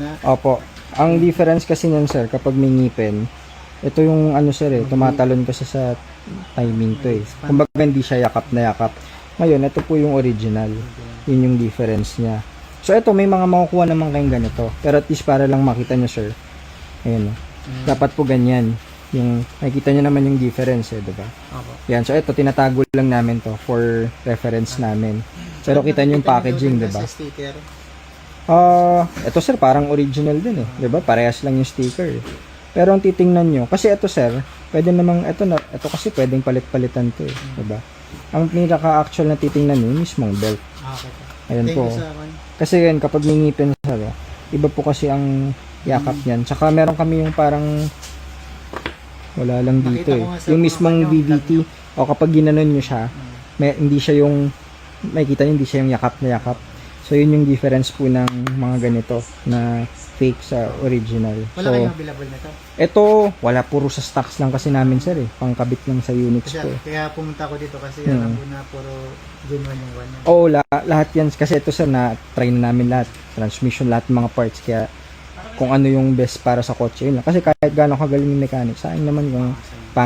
gitna. Opo. Ang difference kasi niyan sir, kapag may ngipin, ito yung ano sir eh, tumatalon kasi sa timing to eh. Kumbaga hindi siya yakap na yakap. Ngayon, ito po yung original. Yun yung difference niya. So ito, may mga makukuha naman kayong ganito. Pero at least para lang makita nyo sir. Ayun oh. Dapat po ganyan. Yung, nakikita nyo naman yung difference eh, diba? Opo. Yan, so ito, tinatago lang namin to for reference namin. Pero kita nyo yung packaging, diba? Sa sticker. Ah, ito sir, parang original din eh. 'Di ba? Parehas lang yung sticker. eh. Pero ang titingnan nyo, kasi ito sir, pwede namang, ito, na, ito kasi pwedeng palit-palitan to eh. 'di ba? Ang pinaka-actual na titingnan nyo, yung mismong belt. Ah, Okay Thank po. Kasi yan, kapag may ngipin sir, oh, iba po kasi ang yakap niyan. Tsaka meron kami yung parang, wala lang dito eh. Yung mismong BBT, o kapag ginanon nyo siya, Mm. may, hindi siya yung, makikita nyo, hindi siya yung yakap na yakap. So, yun yung difference po ng mga ganito na fake sa original. Wala so, kayong available na to. ito, wala puro sa stocks lang kasi namin sir eh. Pangkabit lang sa units Kasi ko. eh. kaya pumunta ako dito kasi Hmm. alam ko na puro genuine yung one. Oo, la- lahat yan. Kasi ito sir, na try na namin lahat. Transmission, lahat mga parts. Kaya kung ano yung best para sa kotse, yun lang. Kasi kahit gaano kagaling yung mechanic, sa akin naman yung